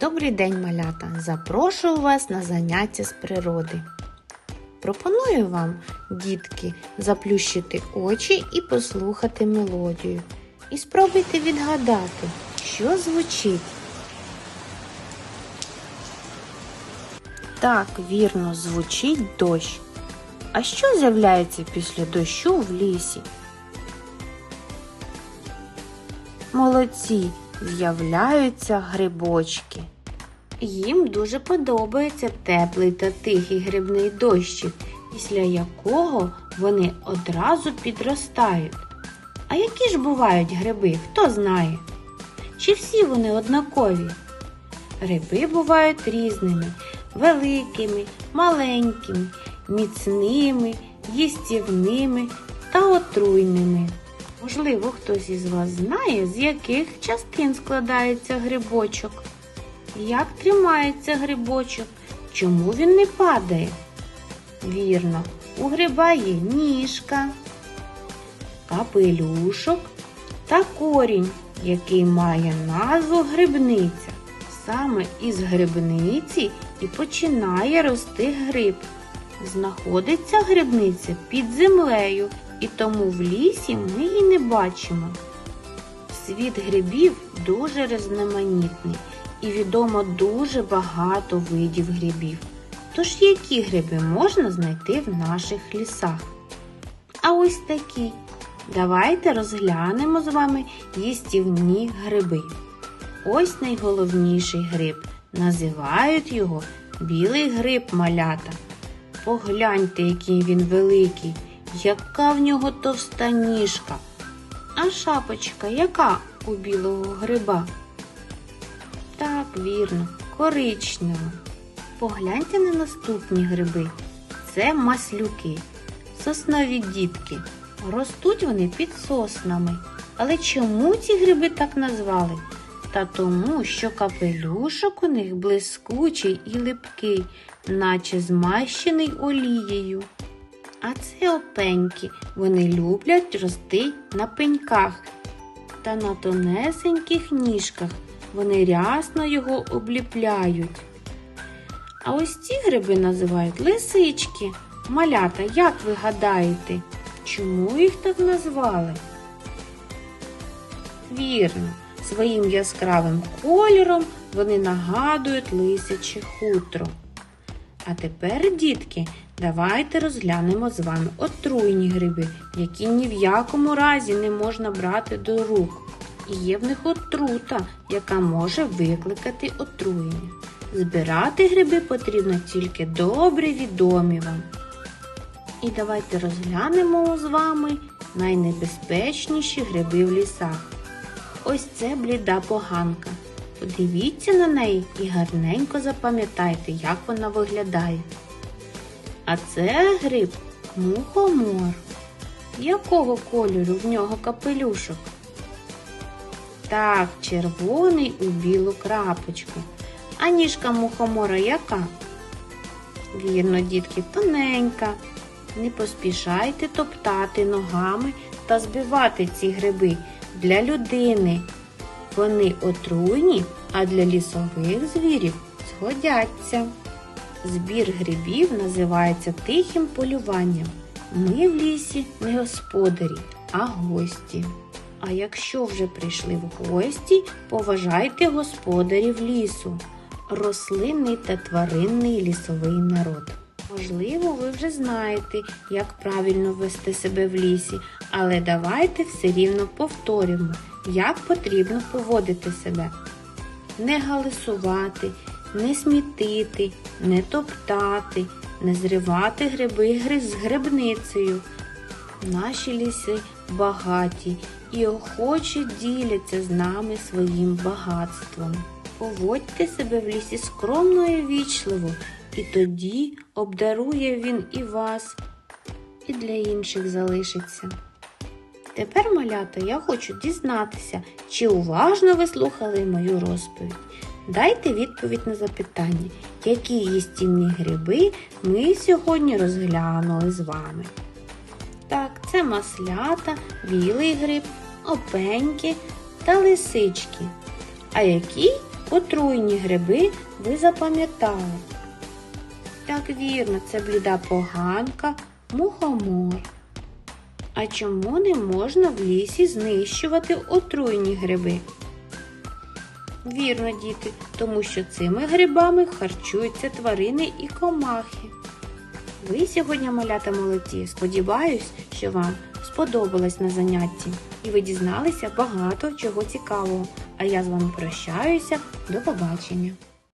Добрий день, малята! Запрошую вас на заняття з природи. Пропоную вам, дітки, заплющити очі і послухати мелодію. І спробуйте відгадати, що звучить. Так, вірно, звучить дощ. А що з'являється після дощу в лісі? Молодці, з'являються грибочки. Їм дуже подобається теплий та тихий грибний дощик, після якого вони одразу підростають. А які ж бувають гриби, хто знає? Чи всі вони однакові? Гриби бувають різними, великими, маленькими, міцними, їстівними та отруйними. Можливо, хтось із вас знає, з яких частин складається грибочок. Як тримається грибочок? Чому він не падає? Вірно, у гриба є ніжка, капелюшок та корінь, який має назву грибниця. Саме із грибниці і починає рости гриб. Знаходиться грибниця під землею, і тому в лісі ми її не бачимо. Світ грибів дуже різноманітний і відомо дуже багато видів грибів. Тож які гриби можна знайти в наших лісах? А ось такі. Давайте розглянемо з вами їстівні гриби. Ось найголовніший гриб. Називають його білий гриб малята. Погляньте, який він великий, яка в нього товста ніжка. А шапочка яка у білого гриба? Так, вірно, коричнева. Погляньте на наступні гриби. Це маслюки, соснові дітки. Ростуть вони під соснами. Але чому ці гриби так назвали? Та тому, що капелюшок у них блискучий і липкий, наче змащений олією. А це опеньки. Вони люблять рости на пеньках та на тонесеньких ніжках. Вони рясно його обліпляють. А ось ці гриби називають лисички. Малята, як ви гадаєте, чому їх так назвали? Вірно, своїм яскравим кольором вони нагадують лисяче хутро. А тепер, дітки, давайте розглянемо з вами отруйні гриби, які ні в якому разі не можна брати до рук. І є в них отрута, яка може викликати отруєння. Збирати гриби потрібно тільки добре відомі вам. І давайте розглянемо з вами найнебезпечніші гриби в лісах. Ось це бліда поганка. Подивіться на неї і гарненько запам'ятайте, як вона виглядає. А це гриб мухомор. Якого кольору в нього капелюшок? Так, червоний у білу крапочку. А ніжка мухомора яка? Вірно, дітки, тоненька. Не поспішайте топтати ногами та збивати ці гриби для людини. Вони отруйні, а для лісових звірів згодяться. Збір грибів називається тихим полюванням. Ми в лісі не господарі, а гості. А якщо вже прийшли в гості, поважайте господарів лісу, рослинний та тваринний лісовий народ. Можливо, ви вже знаєте, як правильно вести себе в лісі, але давайте все рівно повторюємо, як потрібно поводити себе. Не галасувати, не смітити, не топтати, не зривати гриби з грибницею. Наші ліси багаті і охоче діляться з нами своїм багатством. Поводьте себе в лісі скромно і вічливо, і тоді обдарує він і вас, і для інших залишиться. Тепер, малята, я хочу дізнатися, чи уважно ви слухали мою розповідь. Дайте відповідь на запитання, які їстівні гриби ми сьогодні розглянули з вами. Так, це маслята, білий гриб, опеньки та лисички. А які отруйні гриби ви запам'ятали? Так вірно, це бліда поганка, мухомор. А чому не можна в лісі знищувати отруйні гриби? Вірно, діти, тому що цими грибами харчуються тварини і комахи. Ви сьогодні малята молоді, Сподіваюсь, що вам сподобалось на занятті і ви дізналися багато чого цікавого. А я з вами прощаюся. До побачення!